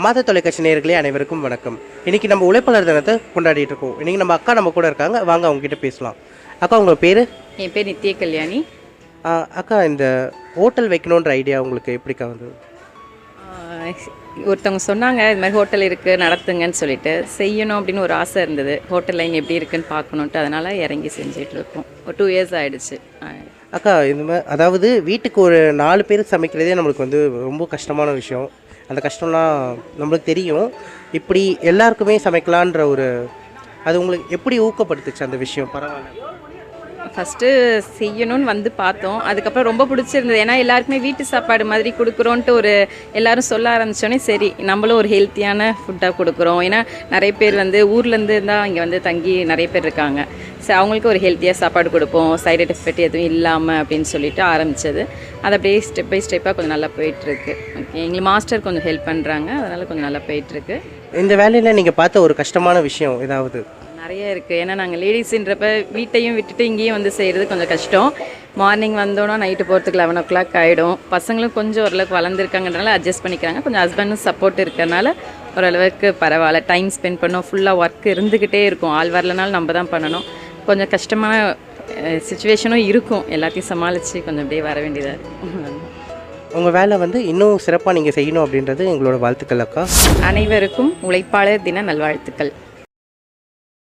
மாத தொலைக்காட்சி நேயர்களே அனைவருக்கும் வணக்கம். இன்னைக்கு நம்ம உழைப்பாளர் தினத்தை கொண்டாடிட்டு இருக்கோம். இன்னைக்கு நம்ம அக்கா நம்ம கூட இருக்காங்க. வாங்க அவங்க கிட்ட பேசலாம். அக்கா உங்க பேரு? என் பேர் நித்ய கல்யாணி. அக்கா இந்த ஹோட்டல் வைக்கணுன்ற ஐடியா உங்களுக்கு எப்படிக்கா வந்தது? ஆஹ் ஒருத்தவங்க சொன்னாங்க இது மாதிரி ஹோட்டல் இருக்குது நடத்துங்கன்னு சொல்லிட்டு. செய்யணும் அப்படின்னு ஒரு ஆசை இருந்தது. ஹோட்டல் லைன் எப்படி இருக்குன்னு பார்க்கணுன்ட்டு அதனால் இறங்கி செஞ்சுட்டு இருக்கோம். ஒரு டூ இயர்ஸ் ஆயிடுச்சு. ஆஹ் அக்கா இந்த மாதிரி அதாவது வீட்டுக்கு ஒரு நாலு பேர் சமைக்கிறதே நம்மளுக்கு வந்து ரொம்ப கஷ்டமான விஷயம். அந்த கஷ்டம்லாம் நம்மளுக்கு தெரியும். இப்படி எல்லாருக்குமே சமைக்கலான்ற ஒரு அது உங்களுக்கு எப்படி ஊக்கப்படுத்துச்சு அந்த விஷயம்? பரவாயில்ல. ஃபஸ்ட்டு செய்யணும்னு வந்து பார்த்தோம். அதுக்கப்புறம் ரொம்ப பிடிச்சிருந்தது. ஏன்னா எல்லாருக்குமே வீட்டு சாப்பாடு மாதிரி கொடுக்குறோன்ட்டு ஒரு எல்லாரும் சொல்ல ஆரம்பித்தோடனே சரி நம்மளும் ஒரு ஹெல்த்தியான ஃபுட்டாக கொடுக்குறோம். ஏன்னா நிறைய பேர் வந்து ஊர்லேருந்து தான் இங்கே வந்து தங்கி நிறைய பேர் இருக்காங்க. ஸோ அவங்களுக்கு ஒரு ஹெல்த்தியாக சாப்பாடு கொடுப்போம். சைடு எஃபெக்ட் எதுவும் இல்லாமல் அப்படின்னு சொல்லிட்டு ஆரம்பித்தது அது அப்படியே ஸ்டெப் பை ஸ்டெப்பாக கொஞ்சம் நல்லா போயிட்டுருக்கு. ஓகே எங்களுக்கு மாஸ்டர் கொஞ்சம் ஹெல்ப் பண்ணுறாங்க அதனால் கொஞ்சம் நல்லா போயிட்டுருக்கு. இந்த வேலையில் நீங்கள் பார்த்த ஒரு கஷ்டமான விஷயம் ஏதாவது? நிறைய இருக்குது ஏன்னா நாங்கள் லேடிஸுன்றப்ப வீட்டையும் விட்டுட்டு இங்கேயும் வந்து செய்கிறது கொஞ்சம் கஷ்டம். மார்னிங் வந்தோன்னா நைட்டு போகிறதுக்கு லெவன் ஓ கிளாக் ஆகிடும் பசங்களும் கொஞ்சம் ஓரளவுக்கு வளர்ந்துருக்காங்கன்றனால அட்ஜஸ்ட் பண்ணிக்கிறாங்க. கொஞ்சம் ஹஸ்பண்டும் சப்போர்ட் இருக்கறனால ஓரளவுக்கு பரவாயில்ல. டைம் ஸ்பெண்ட் பண்ணோம். ஃபுல்லாக ஒர்க் இருந்துக்கிட்டே இருக்கும். ஆள் வரலனாலும் நம்ம தான் பண்ணணும். கொஞ்சம் கஷ்டமான சுச்சுவேஷனும் இருக்கும். எல்லாத்தையும் சமாளித்து கொஞ்சம் அப்படியே வர வேண்டியதாக இருக்கும். உங்கள் வேலை வந்து இன்னும் சிறப்பாக நீங்கள் செய்யணும் அப்படின்றது எங்களோட வாழ்த்துக்கள் அக்கா. அனைவருக்கும் உழைப்பாளர் தின நல்வாழ்த்துக்கள்.